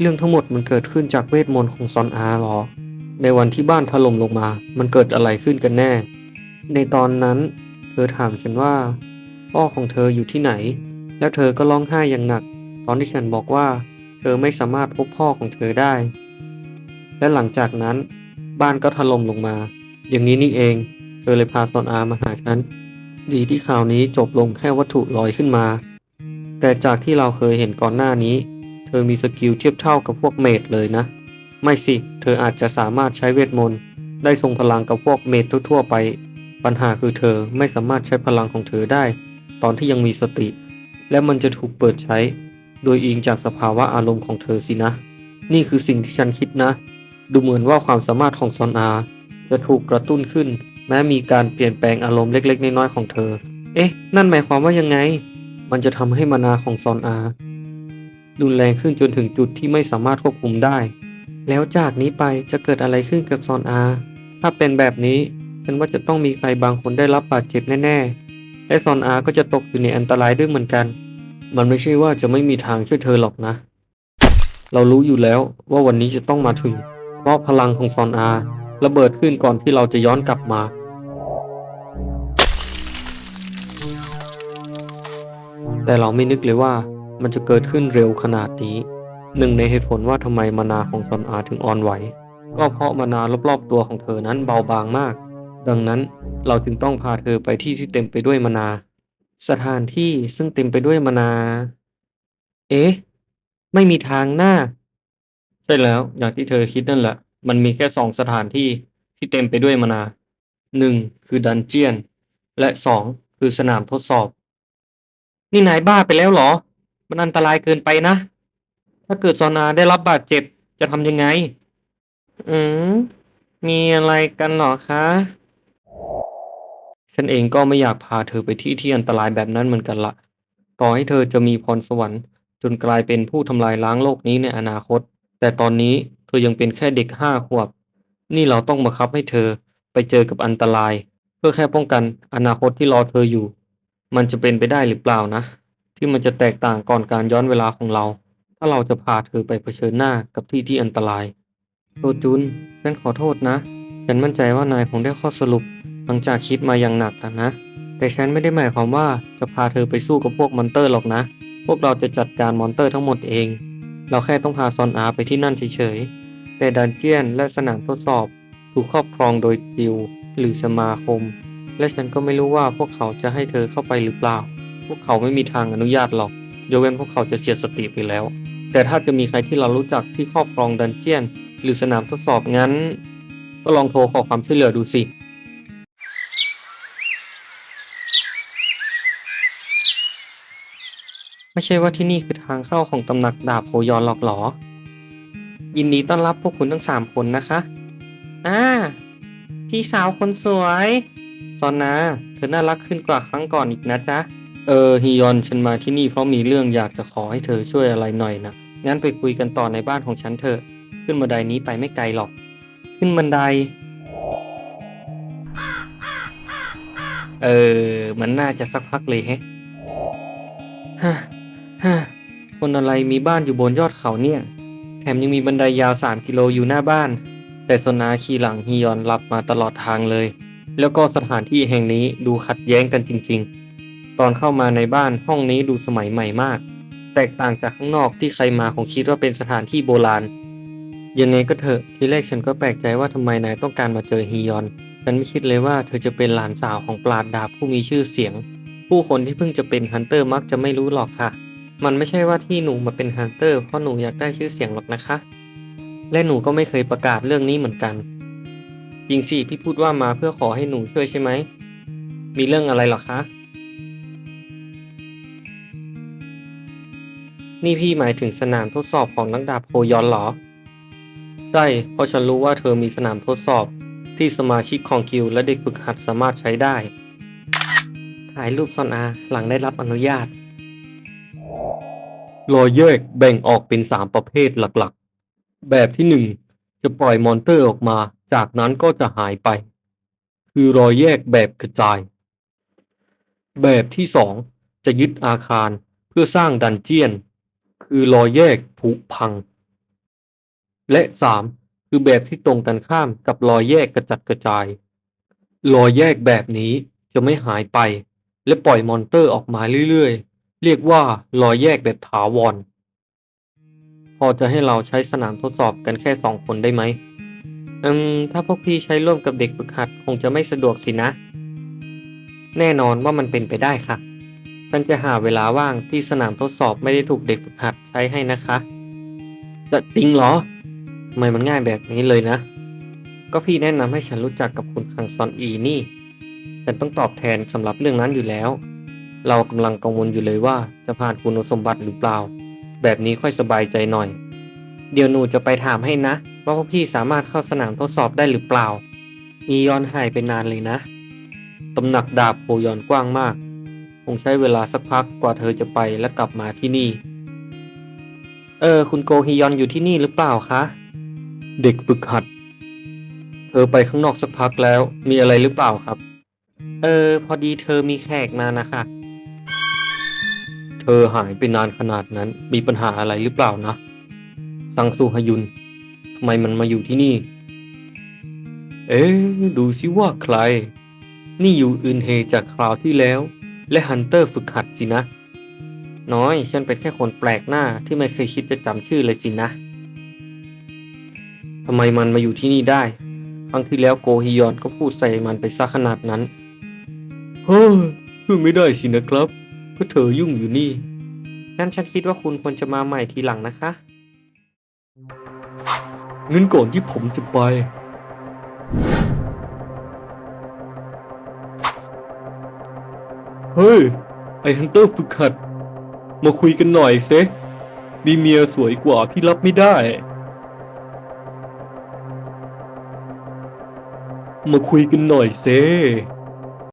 เรื่องทั้งหมดมันเกิดขึ้นจากเวทมนต์ของซอนอาหรอ ในวันที่บ้านถล่มลงมา มันเกิดอะไรขึ้นกันแน่ ในตอนนั้น เธอถามฉันว่า พ่อของเธออยู่ที่ไหน แล้วเธอก็ร้องไห้อย่างหนัก ตอนที่ฉันบอกว่า เธอไม่สามารถพบพ่อของเธอได้ และหลังจากนั้น บ้านก็ถล่มลงมา อย่างนี้นี่เอง เธอเลยพาซอนอามาหาฉัน ดีที่ข่าวนี้จบลงแค่วัตถุลอยขึ้นมา แต่จากที่เราเคยเห็นก่อนหน้านี้ เธอมีสกิลเทียบเท่ากับพวกเมดเลยนะ ไม่สิ เธออาจจะสามารถใช้เวทมนต์ได้ทรงพลังกับพวกเมดทั่วๆไป ปัญหาคือเธอไม่สามารถใช้พลังของเธอได้ ตอนที่ยังมีสติ และมันจะถูกเปิดใช้ โดยอิงจากสภาวะอารมณ์ของเธอสินะ นี่คือสิ่งที่ฉันคิดนะ ดูเหมือนว่าความสามารถของซอนอา จะถูกกระตุ้นขึ้น แม้มีการเปลี่ยนแปลงอารมณ์เล็กๆน้อยๆของเธอ เอ๊ะ นั่นหมายความว่ายังไง มันจะทำให้มานาของซอนอา รุนแรงขึ้นจนถึงจุดที่ไม่สามารถควบคุมได้ แล้วจากนี้ไปจะเกิดอะไรขึ้นกับซอนอา ถ้าเป็นแบบนี้ฉันว่าจะต้องมีใครบางคนได้รับบาดเจ็บแน่ๆ และซอนอาก็จะตกอยู่ในอันตรายด้วยเหมือนกัน มันไม่ใช่ว่าจะไม่มีทางช่วยเธอหรอกนะ เรารู้อยู่แล้วว่าวันนี้จะต้องมาถึง เพราะพลังของซอนอาระเบิดขึ้นก่อนที่เราจะย้อนกลับมาแต่เราไม่นึกเลยว่า มันจะเกิดขึ้นเร็วขนาดนี้ หนึ่งในเหตุผลว่าทำไมมานาของซอนอาถึงอ่อนไหว ก็เพราะมานารอบๆตัวของเธอนั้นเบาบางมาก ดังนั้นเราจึงต้องพาเธอไปที่ที่เต็มไปด้วยมานา สถานที่ซึ่งเต็มไปด้วยมานา เอ๊ะ ไม่มีทางหน้า ใช่แล้ว อย่างที่เธอคิดนั่นแหละ มันมีแค่สองสถานที่ที่เต็มไปด้วยมานาหนึ่งคือดันเจียน และสองคือสนามทดสอบ นี่นายบ้าไปแล้วเหรอ มันอันตรายเกินไปนะ ถ้าเกิดซอนาได้รับบาดเจ็บจะทำยังไง อืม มีอะไรกันหรอคะ ฉันเองก็ไม่อยากพาเธอไปที่ที่อันตรายแบบนั้นเหมือนกันละ ต่อให้เธอจะมีพรสวรรค์ จนกลายเป็นผู้ทำลายล้างโลกนี้ในอนาคต แต่ตอนนี้เธอยังเป็นแค่เด็กห้าขวบ นี่เราต้องบังคับให้เธอไปเจอกับอันตราย เพื่อแค่ป้องกันอนาคตที่รอเธออยู่ มันจะเป็นไปได้หรือเปล่านะ ที่มันจะแตกต่างก่อนการย้อนเวลาของเรา ถ้าเราจะพาเธอไปเผชิญหน้ากับที่ที่อันตรายโซจุน ฉันขอโทษนะ ฉันมั่นใจว่านายคงได้ข้อสรุป หลังจากคิดมาอย่างหนักอะนะ แต่ฉันไม่ได้หมายความว่าจะพาเธอไปสู้กับพวกมอนเตอร์หรอกนะ พวกเราจะจัดการมอนเตอร์ทั้งหมดเอง เราแค่ต้องพาซอนอาไปที่นั่นเฉยๆ แต่ดันเจียนและสนามทดสอบ ถูกครอบครองโดยกิลด์หรือสมาคม และฉันก็ไม่รู้ว่าพวกเขาจะให้เธอเข้าไปหรือเปล่า พวกเขาไม่มีทางอนุญาตหรอกยกเว้นพวกเขาจะเสียสติไปแล้ว แต่ถ้าจะมีใครที่เรารู้จักที่ครอบครองดันเจียน หรือสนามทดสอบงั้น ก็ลองโทรขอความช่วยเหลือดูสิไม่ใช่ว่าที่นี่คือทางเข้าของตำหนักดาบโพยอนหรอกหรอ ยินดีต้อนรับพวกคุณทั้งสามคนนะคะ อ่า พี่สาวคนสวย ซอนนา เธอน่ารักขึ้นกว่าครั้งก่อนอีกนะจ๊ะ เออฮิยอนฉันมาที่นี่เพราะมีเรื่องอยากจะขอให้เธอช่วยอะไรหน่อยนะงั้นไปคุยกันต่อในบ้านของฉันเถอะขึ้นบันไดนี้ไปไม่ไกลหรอก ขึ้นบันได เออ มันน่าจะสักพักเลยแฮะฮ่าฮ่าคนอะไรมีบ้านอยู่บนยอดเขาเนี่ย แถมยังมีบันไดยาว 3 กิโลอยู่หน้าบ้าน แต่โซนาขี่หลังฮิยอนรับมาตลอดทางเลย แล้วก็สถานที่แห่งนี้ดูขัดแย้งกันจริง ๆ ตอนเข้ามาในบ้านห้องนี้ดูสมัยใหม่มาก แตกต่างจากข้างนอกที่ใครมาคงคิดว่าเป็นสถานที่โบราณ ยังไงก็เถอะทีแรกฉันก็แปลกใจว่าทำไมนายต้องการมาเจอฮียอน ฉันไม่คิดเลยว่าเธอจะเป็นหลานสาวของปราดดาบผู้มีชื่อเสียง ผู้คนที่เพิ่งจะเป็นฮันเตอร์มักจะไม่รู้หรอกค่ะ มันไม่ใช่ว่าที่หนูมาเป็นฮันเตอร์เพราะหนูอยากได้ชื่อเสียงหรอกนะคะ และหนูก็ไม่เคยประกาศเรื่องนี้เหมือนกันจริงสิพี่พูดว่ามาเพื่อขอให้หนูช่วยใช่ไหม มีเรื่องอะไรหรอคะ นี่พี่หมายถึงสนามทดสอบของนักดาบโพยอนเหรอ ใช่ เพราะฉันรู้ว่าเธอมีสนามทดสอบ ที่สมาชิกของกิลและเด็กฝึกหัดสามารถใช้ได้ ถ่ายรูปซอนอาหลังได้รับอนุญาตรอยแยกแบ่งออกเป็นสามประเภทหลักๆ แบบที่หนึ่งจะปล่อยมอนเตอร์ออกมา จากนั้นก็จะหายไป คือรอยแยกแบบกระจาย แบบที่สองจะยึดอาคารเพื่อสร้างดันเจียน คือรอยแยกผุพัง และสามคือแบบที่ตรงกันข้ามกับรอยแยกกระจัดกระจาย รอยแยกแบบนี้จะไม่หายไป และปล่อยมอนเตอร์ออกมาเรื่อยๆ เรียกว่ารอยแยกแบบถาวร พอจะให้เราใช้สนามทดสอบกันแค่สองคนได้ไหมอืมถ้าพวกพี่ใช้ร่วมกับเด็กฝึกหัดคงจะไม่สะดวกสินะ แน่นอนว่ามันเป็นไปได้ค่ะ ฉันจะหาเวลาว่างที่สนามทดสอบไม่ได้ถูกเด็กฝึกหัดใช้ให้นะคะ จะจริงเหรอทำไมมันง่ายแบบนี้เลยนะ ก็พี่แนะนำให้ฉันรู้จักกับคุณคังซอนอีนี่ ฉันต้องตอบแทนสำหรับเรื่องนั้นอยู่แล้ว เรากำลังกังวลอยู่เลยว่าจะผ่านคุณสมบัติหรือเปล่า แบบนี้ค่อยสบายใจหน่อย เดี๋ยวหนูจะไปถามให้นะ ว่าพวกพี่สามารถเข้าสนามทดสอบได้หรือเปล่า อียอนหายไปนานเลยนะตำหนักดาบโพยอนกว้างมาก งใช้เวลาสักพักกว่าเธอจะไปและกลับมาที่นี่ เออ คุณโกฮิยอนอยู่ที่นี่หรือเปล่าคะ เด็กฝึกหัด เธอไปข้างนอกสักพักแล้ว มีอะไรหรือเปล่าครับ เออ พอดีเธอมีแขกมานะคะ เธอหายไปนานขนาดนั้น มีปัญหาอะไรหรือเปล่านะ ซังซูฮยุนทำไมมันมาอยู่ที่นี่ เอ๊ะดูสิว่าใคร นี่อยู่อื่นเฮจากคราวที่แล้ว และฮันเตอร์ฝึกหัดสินะ น้อยฉันเป็นแค่คนแปลกหน้าที่ไม่เคยคิดจะจำชื่อเลยสินะทำไมมันมาอยู่ที่นี่ได้ ครั้งที่แล้วโกฮิยอนก็พูดใส่มันไปซะขนาดนั้น เฮ้ยพูดไม่ได้สินะครับก็เธอยุ่งอยู่นี่ งั้นฉันคิดว่าคุณควรจะมาใหม่ทีหลังนะคะ เงินก่อนที่ผมจะไป เฮ้ย ไอฮันเตอร์ฝึกหัด มาคุยกันหน่อยเซมีเมียสวยกว่าพี่รับไม่ได้ มาคุยกันหน่อยเซ